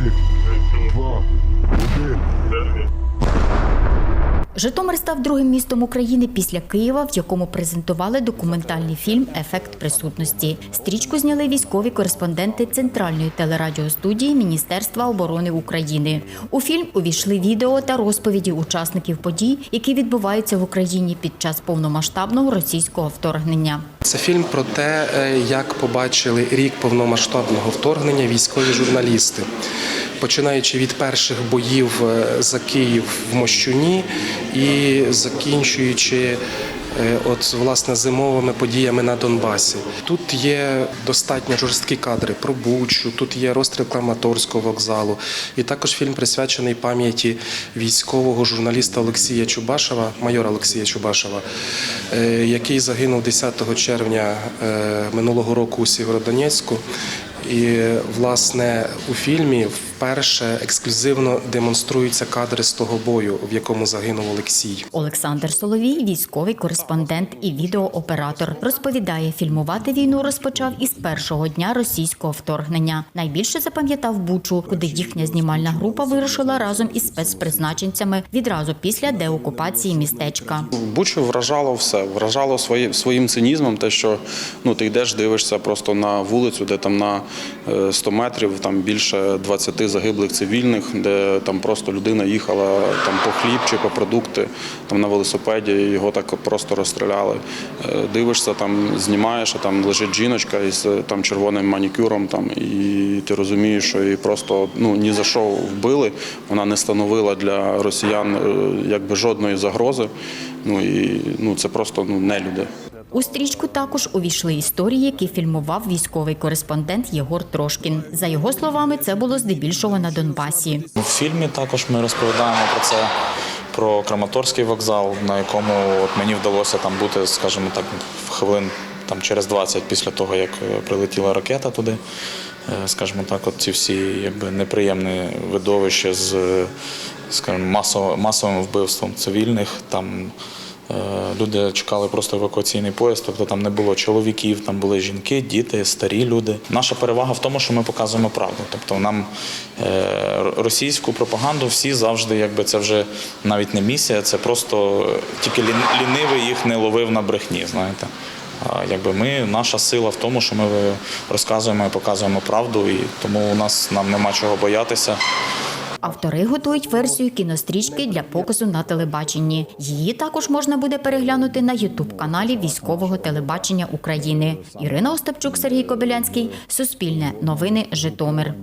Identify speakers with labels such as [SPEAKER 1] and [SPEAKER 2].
[SPEAKER 1] Три, два, один.
[SPEAKER 2] Житомир став другим містом України після Києва, в якому презентували документальний фільм Ефект присутності. Стрічку зняли військові кореспонденти Центральної телерадіостудії Міністерства оборони України. У фільм увійшли відео та розповіді учасників подій, які відбуваються в Україні під час повномасштабного російського вторгнення.
[SPEAKER 3] Це фільм про те, е, як побачили рік повномасштабного вторгнення військові журналісти. Починаючи від перших боїв е, за Київ в Мощуні і закінчуючи е, от власне зимовими подіями на Донбасі. Тут є достатньо жорсткі кадри про Бучу, тут є розстріл Краматорського вокзалу. І також фільм присвячений пам'яті військового журналіста Олексія Чубашева, майора Олексія Чубашева, е, який загинув 10 червня е, минулого року у Сєвєродонецьку. І власне у фільмі вперше ексклюзивно демонструються кадри з того бою, в якому загинув Олексій.
[SPEAKER 2] Олександр Соловій, військовий кореспондент і відеооператор, розповідає, фільмувати війну розпочав із першого дня російського вторгнення. Найбільше запам'ятав Бучу, куди їхня знімальна група вирушила разом із спецпризначенцями відразу після деокупації містечка.
[SPEAKER 4] Бучу вражало все, вражало свої, своїм цинізмом, те, що ну, ти йдеш, дивишся просто на вулицю, де там на е, 100 метрів там більше 20 загиблих цивільних, де там просто людина їхала там по хліб чи по продукти там на велосипеді, і його так просто розстріляли. Е, Дивишся, там знімаєш, а там лежить жіночка із е, там червоним манікюром, там і ти розумієш, що її просто ну ні за що вбили. Вона не становила для росіян е, якби жодної загрози. Ну і ну це просто ну не люди.
[SPEAKER 2] У стрічку також увійшли історії, які фільмував військовий кореспондент Єгор Трошкін. За його словами, це було здебільшого на Донбасі.
[SPEAKER 5] У фільмі також ми розповідаємо про це, про Краматорський вокзал, на якому от мені вдалося там бути, скажімо так, в хвилин там через 20 після того, як е, прилетіла ракета туди. Е, Скажімо так, от ці всі якби неприємні видовища з е, скажімо, масовим вбивством цивільних. Там люди чекали просто евакуаційний поїзд, тобто там не було чоловіків, там були жінки, діти, старі люди. Наша перевага в тому, що ми показуємо правду. Тобто нам е, російську пропаганду всі завжди, якби це вже навіть не місія, це просто е, тільки лінивий їх не ловив на брехні, знаєте. А якби ми, наша сила в тому, що ми розказуємо і показуємо правду, і тому у нас нам нема чого боятися.
[SPEAKER 2] Автори готують версію кінострічки для показу на телебаченні. Її також можна буде переглянути на Ютуб-каналі військового телебачення України. Ірина Остапчук, Сергій Кобилянський, Суспільне новини, Житомир.